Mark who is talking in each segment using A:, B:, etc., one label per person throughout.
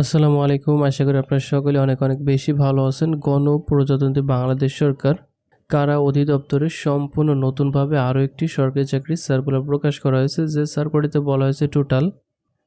A: আসসালামু আলাইকুম। আশা করি আপনারা সকলে অনেক অনেক বেশি ভালো আছেন। গণপ্রজাতন্ত্রী বাংলাদেশ সরকার কারা অধিদপ্তরে সম্পূর্ণ নতুনভাবে আরও একটি সরকারি চাকরির সার্কুলার প্রকাশ করা হয়েছে, যে সার্কুলারটিতে বলা হয়েছে টোটাল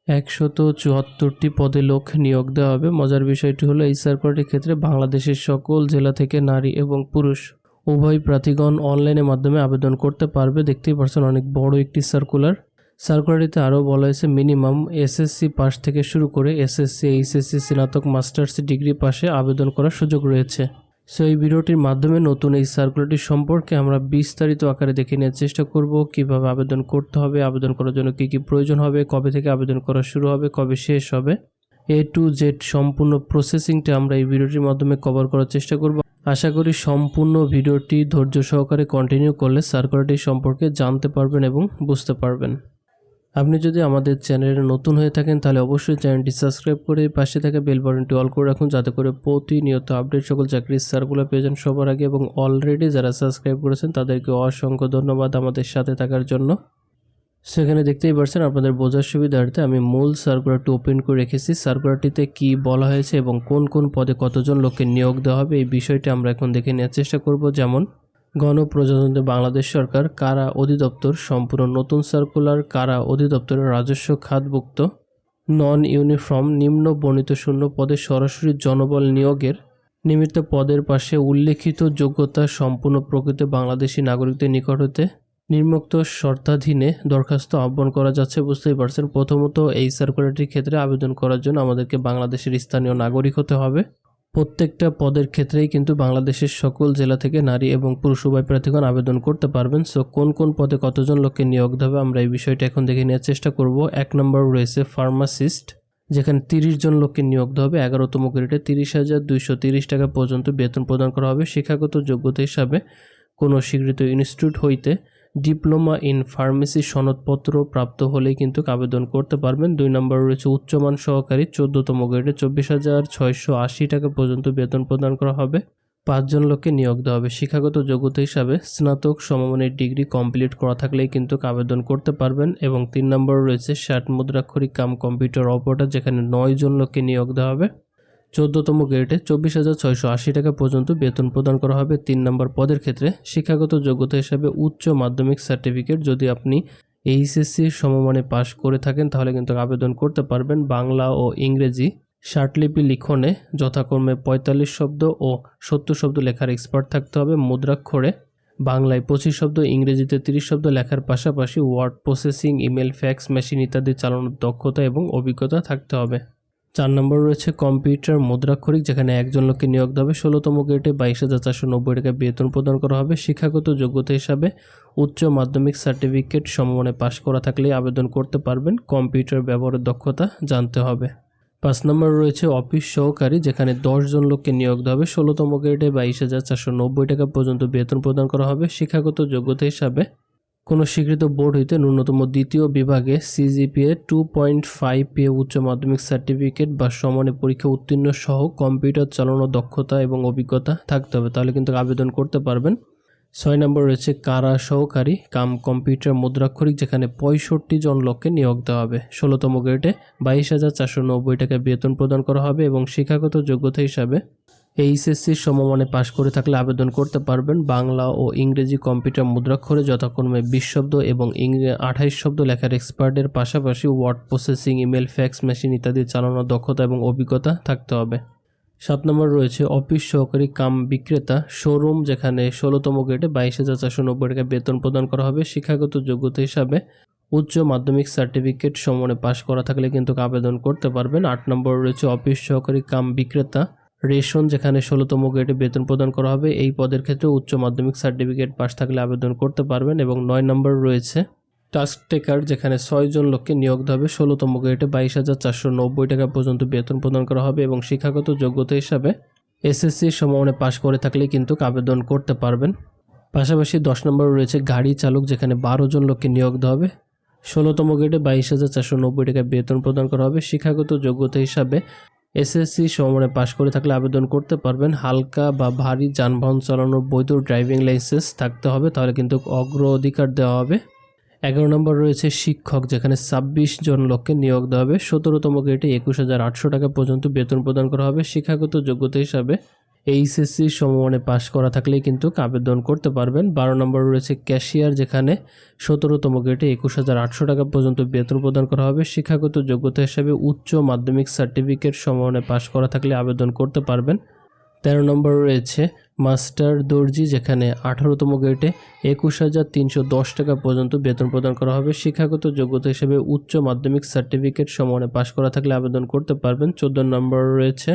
A: একশত চুয়াত্তরটি পদে লোক নিয়োগ দেওয়া হবে। মজার বিষয়টি হলো, এই সার্কুলারটির ক্ষেত্রে বাংলাদেশের সকল জেলা থেকে নারী এবং পুরুষ উভয় প্রার্থীগণ অনলাইনের মাধ্যমে আবেদন করতে পারবে। দেখতেই পারছেন অনেক বড় একটি সার্কুলার। সার্কুলারিতে আরও বলা হয়েছে, মিনিমাম এসএসসি পাস থেকে শুরু করে এসএসসি, এইচএসসি, স্নাতক, মাস্টার্স ডিগ্রি পাশে আবেদন করার সুযোগ রয়েছে। সো এই ভিডিওটির মাধ্যমে নতুন এই সার্কুলারটি সম্পর্কে আমরা বিস্তারিত আকারে দেখে নেওয়ার চেষ্টা করব, কীভাবে আবেদন করতে হবে, আবেদন করার জন্য কী কী প্রয়োজন হবে, কবে থেকে আবেদন করা শুরু হবে, কবে শেষ হবে। এ টু জেড সম্পূর্ণ প্রসেসিংটা আমরা এই ভিডিওটির মাধ্যমে কভার করার চেষ্টা করব। আশা করি সম্পূর্ণ ভিডিওটি ধৈর্য সহকারে কন্টিনিউ করলে সার্কুলারটি সম্পর্কে জানতে পারবেন এবং বুঝতে পারবেন। আপনি যদি আমাদের চ্যানেলে নতুন হয়ে থাকেন, তাহলে অবশ্যই চ্যানেলটি সাবস্ক্রাইব করে পাশে থাকা বেল বাটনটি অল করে রাখুন, যাতে করে প্রতিনিয়ত আপডেট সকল চাকরির সার্কুলার পেয়ে যান সবার আগে এবং অলরেডি যারা সাবস্ক্রাইব করেছেন, তাদেরকে অসংখ্য ধন্যবাদ আমাদের সাথে থাকার জন্য। সেখানে দেখতেই পারছেন আপনাদের বোঝার সুবিধার্থে আমি মূল সার্কুলারটি ওপেন করে রেখেছি। সার্কুলারটিতে কি বলা হয়েছে এবং কোন কোন পদে কতজন লোককে নিয়োগ দেওয়া হবে, এই বিষয়টি আমরা এখন দেখে নেওয়ার চেষ্টা করব। যেমন গণপ্রজাতন্ত্রী বাংলাদেশ সরকার, কারা অধিদপ্তর, সম্পূর্ণ নতুন সার্কুলার, কারা অধিদপ্তরের রাজস্ব খাতভুক্ত নন ইউনিফর্ম নিম্ন বর্ণিত শূন্য পদে সরাসরি জনবল নিয়োগের নিমিত্ত পদের পাশে উল্লেখিত যোগ্যতা সম্পূর্ণ প্রকৃত বাংলাদেশি নাগরিকদের নিকট হতে নির্মুক্ত শর্তাধীনে দরখাস্ত আহ্বান করা যাচ্ছে বুঝতেই পারছেন। প্রথমত এই সার্কুলারটির ক্ষেত্রে আবেদন করার জন্য আমাদেরকে বাংলাদেশের স্থানীয় নাগরিক হতে হবে। প্রত্যেকটা পদের ক্ষেত্রেই কিন্তু বাংলাদেশের সকল জেলা থেকে নারী এবং পুরুষ উভয় প্রার্থীগণ আবেদন করতে পারবেন। সো কোন কোন পদে কতজন লোককে নিয়োগ দেবে আমরা এই বিষয়টা এখন দেখে নেওয়ার চেষ্টা করব। এক নম্বর রয়েছে ফার্মাসিস্ট, যেখানে তিরিশ জন লোককে নিয়োগ হবে। এগারোতম গ্রেডে তিরিশ হাজার দুইশো তিরিশ টাকা পর্যন্ত বেতন প্রদান করা হবে। শিক্ষাগত যোগ্যতা হিসাবে কোনো স্বীকৃত ইনস্টিটিউট হইতে ডিপ্লোমা ইন ফার্মেসি সনদপত্র প্রাপ্ত হলেই কিন্তু আবেদন করতে পারবেন। দুই নম্বর রয়েছে উচ্চমান সহকারী, চোদ্দতম গ্রেডে চব্বিশ হাজার ছয়শো আশি টাকা পর্যন্ত বেতন প্রদান করা হবে। পাঁচজন লোককে নিয়োগ দেওয়া হবে। শিক্ষাগত যোগ্যতা হিসাবে স্নাতক সমমানের ডিগ্রি কমপ্লিট করা থাকলেই কিন্তু আবেদন করতে পারবেন এবং তিন নম্বর রয়েছে ষাট মুদ্রাক্ষরিক কাম কম্পিউটার অপারেটর, যেখানে নয় জন লোককে নিয়োগ দেওয়া হবে। চোদ্দতম গ্রেডে চব্বিশ হাজার ছয়শো আশি টাকা পর্যন্ত বেতন প্রদান করা হবে। তিন নম্বর পদের ক্ষেত্রে শিক্ষাগত যোগ্যতা হিসাবে উচ্চ মাধ্যমিক সার্টিফিকেট যদি আপনি এইচএসসি সমমানে পাশ করে থাকেন, তাহলে কিন্তু আবেদন করতে পারবেন। বাংলা ও ইংরেজি শার্টলিপি লিখনে যথাক্রমে পঁয়তাল্লিশ শব্দ ও সত্তর শব্দ লেখার এক্সপার্ট থাকতে হবে। মুদ্রাক্ষরে বাংলায় পঁচিশ শব্দ, ইংরেজিতে তিরিশ শব্দ লেখার পাশাপাশি word processing email fax machine ইত্যাদি চালানোর দক্ষতা এবং অভিজ্ঞতা থাকতে হবে। চার নম্বর রয়েছে কম্পিউটার মুদ্রাক্ষরিক, যেখানে একজন লোককে নিয়োগ দেওয়া হবে। ষোলোতম গ্রেডে বাইশ হাজার চারশো নব্বই টাকা বেতন প্রদান করা হবে। শিক্ষাগত যোগ্যতা হিসাবে উচ্চ মাধ্যমিক সার্টিফিকেট সমমানে পাশ করা থাকলে আবেদন করতে পারবেন। কম্পিউটার ব্যবহারের দক্ষতা জানতে হবে। পাঁচ নম্বর রয়েছে অফিস সহকারী, যেখানে জন লোককে নিয়োগ দেওয়া হবে। ষোলোতম গ্রেডে বাইশ হাজার চারশো নব্বই টাকা পর্যন্ত বেতন প্রদান করা হবে। শিক্ষাগত যোগ্যতা হিসাবে কোনো স্বীকৃত বোর্ড হইতে ন্যূনতম দ্বিতীয় বিভাগে সিজিপিএ টু পয়েন্ট ফাইভ পেয়ে উচ্চ মাধ্যমিক সার্টিফিকেট বা সমানে পরীক্ষা উত্তীর্ণ সহ কম্পিউটার চালানোর দক্ষতা এবং অভিজ্ঞতা থাকতে হবে। তাহলে কিন্তু আবেদন করতে পারবেন। ছয় নম্বর রয়েছে কারা সহকারী? কাম কম্পিউটার মুদ্রাক্ষরিক যেখানে পঁয়ষট্টি জন লোককে নিয়োগ দেওয়া হবে। ষোলোতম গ্রেডে বাইশ হাজার চারশো নব্বই টাকা বেতন প্রদান করা হবে এবং শিক্ষাগত যোগ্যতা হিসাবে এইচএসসি সমমানে পাশ করে থাকলে আবেদন করতে পারবেন বাংলা ও ইংরেজি কম্পিউটার মুদ্রাক্ষরে যথাক্রমে বিশ শব্দ এবং আঠাইশ শব্দ লেখার এক্সপার্টের পাশাপাশি word processing email fax machine ইত্যাদি চালানোর দক্ষতা এবং অভিজ্ঞতা থাকতে হবে। সাত নম্বর রয়েছে অফিস সহকারী কাম বিক্রেতা শোরুম যেখানে ষোলোতম গ্রেডে বাইশ হাজার চারশো নব্বই টাকা বেতন প্রদান করা হবে। শিক্ষাগত যোগ্যতা হিসাবে উচ্চ মাধ্যমিক সার্টিফিকেট সমনে পাশ করা থাকলে কিন্তু আবেদন করতে পারবেন। আট নম্বর রয়েছে অফিস সহকারী কাম বিক্রেতা রেশন, যেখানে ষোলোতম গ্রেডে বেতন প্রদান করা হবে, এই পদের ক্ষেত্রে উচ্চ মাধ্যমিক সার্টিফিকেট পাশ থাকলে আবেদন করতে পারবেন এবং নয় নম্বর রয়েছে টাস্ক টেকার, যেখানে ছয়জন লোককে নিয়োগ দেওয়া হবে। ষোলোতম গ্রেডে বাইশ হাজার চারশো নব্বই টাকা পর্যন্ত বেতন প্রদান করা হবে এবং শিক্ষাগত যোগ্যতা হিসাবে এসএসসি সমমানে পাশ করে থাকলে কিন্তু আবেদন করতে পারবেন। পাশাপাশি দশ নম্বর রয়েছে গাড়ি চালক, যেখানে বারো জন লোককে নিয়োগ দেওয়া হবে। ষোলোতম গ্রেডে বাইশ হাজার চারশো নব্বই টাকা বেতন প্রদান করা হবে। শিক্ষাগত যোগ্যতা হিসাবে এসএসসি সমনে পাশ করে থাকলে আবেদন করতে পারবেন। হালকা বা ভারী যানবাহন চালানোর বৈধ ড্রাইভিং লাইসেন্স থাকতে হবে, তাহলে কিন্তু অগ্র অধিকার দেওয়া হবে। এগারো নম্বর রয়েছে শিক্ষক, যেখানে ছাব্বিশ জন লোককে নিয়োগ দেওয়া হবে। সতেরোতম গ্রেডে একুশ হাজার আটশো টাকা পর্যন্ত বেতন প্রদান করা হবে। শিক্ষাগত যোগ্যতা হিসাবে এইচএসসি সমমানে পাশ করা থাকলেই কিন্তু আবেদন করতে পারবেন। বারো নম্বর রয়েছে ক্যাশিয়ার, যেখানে সতেরোতম গ্রেডে একুশ হাজার আটশো টাকা পর্যন্ত বেতন প্রদান করা হবে। শিক্ষাগত যোগ্যতা হিসাবে উচ্চ মাধ্যমিক সার্টিফিকেট সমমানে পাশ করা থাকলে আবেদন করতে পারবেন। তেরো নম্বর রয়েছে মাস্টার দর্জি, যেখানে আঠারোতম গ্রেডে একুশ হাজার তিনশো দশ টাকা পর্যন্ত বেতন প্রদান করা হবে। শিক্ষাগত যোগ্যতা হিসেবে উচ্চ মাধ্যমিক সার্টিফিকেট সমানে পাশ করা থাকলে আবেদন করতে পারবেন। চোদ্দ নম্বর রয়েছে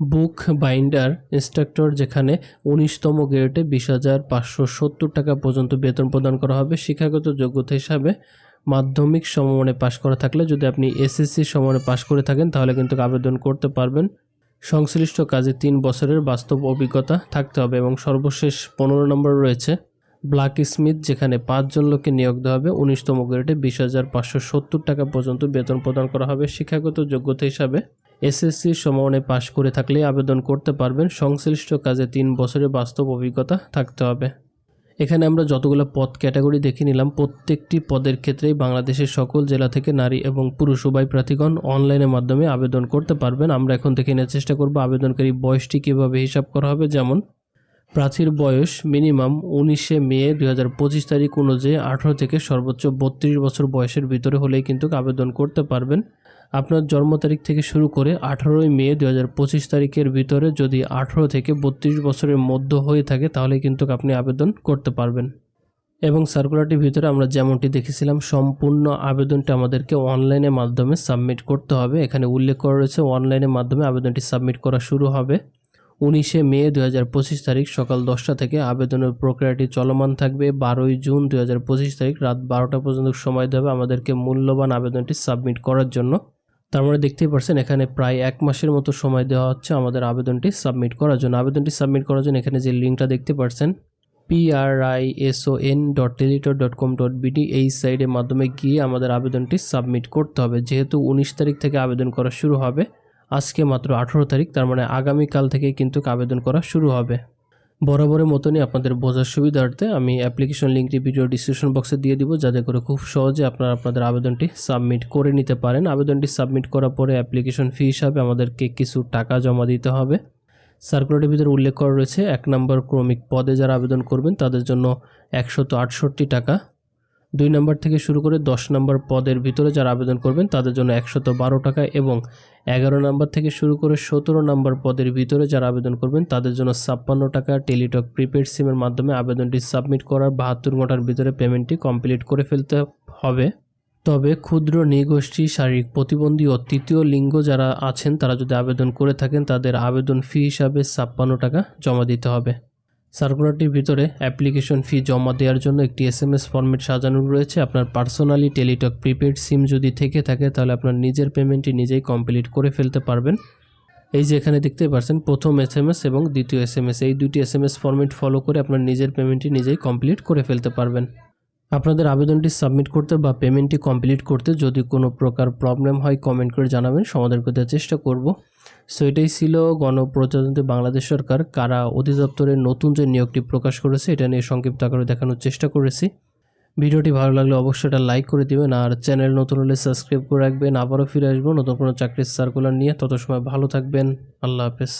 A: বুক বাইন্ডার ইনস্ট্রাক্টর, যেখানে উনিশতম গ্রেডে বিশ হাজার পাঁচশো সত্তর টাকা পর্যন্ত বেতন প্রদান করা হবে। শিক্ষাগত যোগ্যতা হিসাবে মাধ্যমিক সমমানে পাশ করা থাকলে যদি আপনি এসএসসি সমমানে পাশ করে থাকেন, তাহলে কিন্তু আবেদন করতে পারবেন। সংশ্লিষ্ট কাজে তিন বছরের বাস্তব অভিজ্ঞতা থাকতে হবে এবং সর্বশেষ পনেরো নম্বর রয়েছে ব্ল্যাক স্মিথ যেখানে পাঁচজন লোককে নিয়োগ দেওয়া হবে। উনিশতম গ্রেডে বিশ হাজার পাঁচশো সত্তর টাকা পর্যন্ত বেতন প্রদান করা হবে। শিক্ষাগত যোগ্যতা হিসাবে এসএসসি সমমানে পাশ করে থাকলেই আবেদন করতে পারবেন। সংশ্লিষ্ট কাজে তিন বছরের বাস্তব অভিজ্ঞতা থাকতে হবে। এখানে আমরা যতগুলো পদ ক্যাটাগরি দেখে নিলাম, প্রত্যেকটি পদের ক্ষেত্রেই বাংলাদেশের সকল জেলা থেকে নারী এবং পুরুষ উভয় প্রার্থীগণ অনলাইনের মাধ্যমে আবেদন করতে পারবেন। আমরা এখন দেখে নেওয়ার চেষ্টা করব আবেদনকারী বয়সটি কীভাবে হিসাব করা হবে। যেমন, প্রার্থীর বয়স মিনিমাম উনিশে মে দুই হাজার পঁচিশ তারিখ অনুযায়ী আঠারো থেকে সর্বোচ্চ বত্রিশ বছর বয়সের ভিতরে হলেই কিন্তু আবেদন করতে পারবেন। আপনার জন্ম তারিখ থেকে শুরু করে আঠারোই মে দু হাজার পঁচিশ তারিখের ভিতরে যদি আঠারো থেকে বত্রিশ বছরের মধ্যে হয়ে থাকে, তাহলে কিন্তু আপনি আবেদন করতে পারবেন। এবং সার্কুলারটির ভিতরে আমরা যেমনটি দেখেছিলাম, সম্পূর্ণ আবেদনটি আমাদেরকে অনলাইনের মাধ্যমে সাবমিট করতে হবে। এখানে উল্লেখ করা রয়েছে অনলাইনের মাধ্যমে আবেদনটি সাবমিট করা শুরু হবে। উনিশে মে দু হাজার পঁচিশ তারিখ সকাল দশটা থেকে আবেদনের প্রক্রিয়াটি চলমান থাকবে। বারোই জুন দু হাজার পঁচিশ তারিখ রাত বারোটা পর্যন্ত সময় দেবে আমাদেরকে মূল্যবান আবেদনটি সাবমিট করার জন্য। তার মানে দেখতেই পারছেন, এখানে প্রায় এক মাসের মতো সময় দেওয়া হচ্ছে আমাদের আবেদনটি সাবমিট করার জন্য। আবেদনটি সাবমিট করার জন্য এখানে যে লিঙ্কটা দেখতে পাচ্ছেন P R I S O dot Teletalk dot com dot BD, এই সাইডের মাধ্যমে গিয়ে আমাদের আবেদনটি সাবমিট করতে হবে। যেহেতু উনিশ তারিখ থেকে আবেদন করা শুরু হবে, আজকে মাত্র আঠেরো তারিখ, তার মানে আগামীকাল থেকে কিন্তু আবেদন করা শুরু হবে। বরাবরের মতনই আপনাদের বোঝার সুবিধার্থে আমি অ্যাপ্লিকেশন লিঙ্কটি ভিডিও ডিসক্রিপশন বক্সে দিয়ে দিব, যাতে করে খুব সহজে আপনারা আপনাদের আবেদনটি সাবমিট করে নিতে পারেন। আবেদনটি সাবমিট করার পরে অ্যাপ্লিকেশন ফি হিসাবে আমাদেরকে কিছু টাকা জমা দিতে হবে। সার্কুলারের ভিতরে উল্লেখ করা রয়েছে, এক নম্বর ক্রমিক পদে যারা আবেদন করবেন, তাদের জন্য একশত আটষট্টি টাকা। দুই নম্বর থেকে শুরু করে দশ নম্বর পদের ভিতরে যারা আবেদন করবেন, তাদের জন্য একশত বারো টাকা এবং এগারো নম্বর থেকে শুরু করে সতেরো নম্বর পদের ভিতরে যারা আবেদন করবেন, তাদের জন্য ছাপ্পান্ন টাকা টেলিটক প্রিপেড সিমের মাধ্যমে আবেদনটি সাবমিট করার বাহাত্তর ঘণ্টার ভিতরে পেমেন্টটি কমপ্লিট করে ফেলতে হবে। তবে ক্ষুদ্র, নৃগোষ্ঠী, শারীরিক প্রতিবন্ধী ও তৃতীয় লিঙ্গ যারা আছেন, তারা যদি আবেদন করে থাকেন, তাদের আবেদন ফি হিসাবে ছাপ্পান্ন টাকা জমা দিতে হবে। সার্কুলারটির ভিতরে অ্যাপ্লিকেশন ফি জমা দেওয়ার জন্য একটি এস এম এস ফর্মেট সাজানো রয়েছে। আপনার পার্সোনালি টেলিটক প্রিপেড সিম যদি থেকে থাকে, তাহলে আপনার নিজের পেমেন্টটি নিজেই কমপ্লিট করে ফেলতে পারবেন। এই যে এখানে দেখতে পাচ্ছেন, প্রথম এস এম এস এবং দ্বিতীয় এস এম এস। এই দুটি S M S format follow করে আপনার নিজের পেমেন্টটি নিজেই কমপ্লিট করে ফেলতে পারবেন। আপনাদের আবেদনটি সাবমিট করতে বা পেমেন্টটি কমপ্লিট করতে যদি কোনো প্রকার প্রবলেম হয় কমেন্ট করে জানাবেন। সমাধান করতে চেষ্টা করব। সো এটাই ছিল গণপ্রজাতন্ত্রী বাংলাদেশ সরকার কারা অধিদপ্তরের নতুন যে নিয়োগটি প্রকাশ করেছে, এটা নিয়ে সংক্ষিপ্ত আকারে দেখানোর চেষ্টা করেছি। ভিডিওটি ভালো লাগলে অবশ্যই এটা লাইক করে দিবেন আর চ্যানেল নতুন হলে সাবস্ক্রাইব করে রাখবেন। আবারও ফিরে আসব নতুন কোনো চাকরির সার্কুলার নিয়ে। তত সময় ভালো থাকবেন। আল্লাহ হাফেজ।